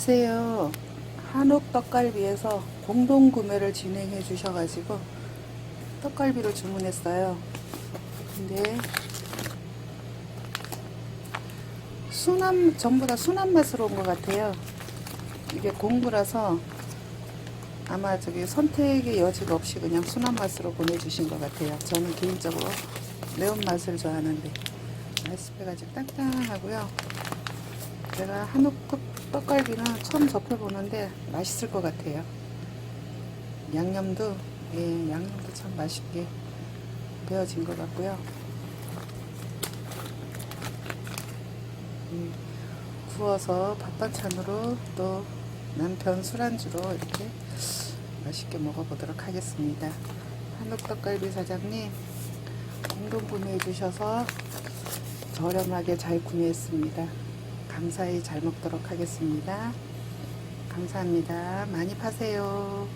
안녕하세요. 한옥 떡갈비에서 공동 구매를 진행해 주셔가지고 떡갈비를 주문했어요. 근데 순한 전부 다 순한 맛으로 온 것 같아요. 이게 공구라서 아마 저기 선택의 여지가 없이 그냥 순한 맛으로 보내주신 것 같아요. 저는 개인적으로 매운 맛을 좋아하는데 레시피가 좀 땅땅하고요. 제가 한옥 떡- 떡갈비는 처음 접해보는데 맛있을 것 같아요. 양념도 예, 양념도 참 맛있게 배어진 것 같고요. 음, 구워서 밥반찬으로 또 남편 술안주로 이렇게 맛있게 먹어보도록 하겠습니다. 한옥떡갈비 사장님 공동 구매해 주셔서 저렴하게 잘 구매했습니다. 감사히 잘 먹도록 하겠습니다. 감사합니다. 많이 파세요.